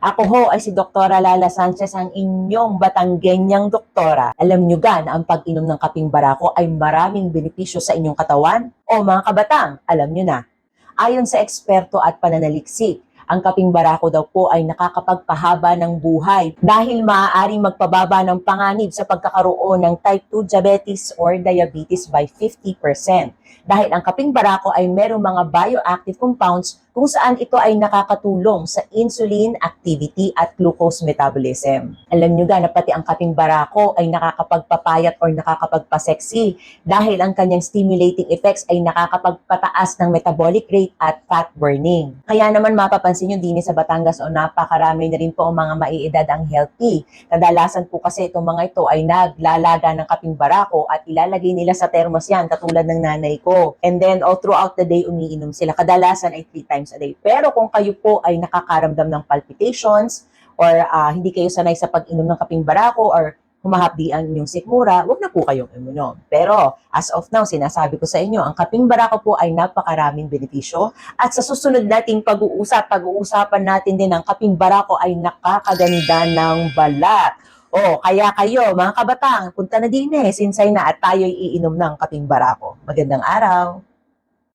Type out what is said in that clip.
Ako ho ay si Doktora Lala Sanchez, ang inyong Batanggenyang doktora. Alam nyo ga na ang pag-inom ng kaping barako ay maraming benepisyo sa inyong katawan? O mga kabatang, alam nyo na. Ayon sa eksperto at pananaliksik, ang kaping barako daw po ay nakakapagpahaba ng buhay dahil maaaring magpababa ng panganib sa pagkakaroon ng type 2 diabetes or diabetes by 50%. Dahil ang kaping barako ay merong mga bioactive compounds kung saan ito ay nakakatulong sa insulin activity at glucose metabolism. Alam nyo na pati ang kaping barako ay nakakapagpapayat or nakakapagpaseksi dahil ang kanyang stimulating effects ay nakakapagpataas ng metabolic rate at fat burning. Kaya naman mapapansin nyo din sa Batangas o napakarami na rin po ang mga maiedad ang healthy. Kadalasan po kasi itong mga ito ay naglalaga ng kaping barako at ilalagay nila sa thermos yan katulad ng nanay ko. And then all throughout the day umiinom sila. Kadalasan ay 3 times a day. Pero kung kayo po ay nakakaramdam ng palpitations or ah, hindi kayo sanay sa pag-inom ng kaping barako or humahapdi ang inyong sikmura, wag na po kayong uminom. Pero as of now, sinasabi ko sa inyo, ang kaping barako po ay napakaraming benepisyo at sa susunod nating pag-uusap, pag-uusapan natin din ang kaping barako ay nakakaganda ng balat. O, kaya kayo, mga kabatang, punta na din eh, sinsay na at tayo'y iinom ng kaping barako. Magandang araw!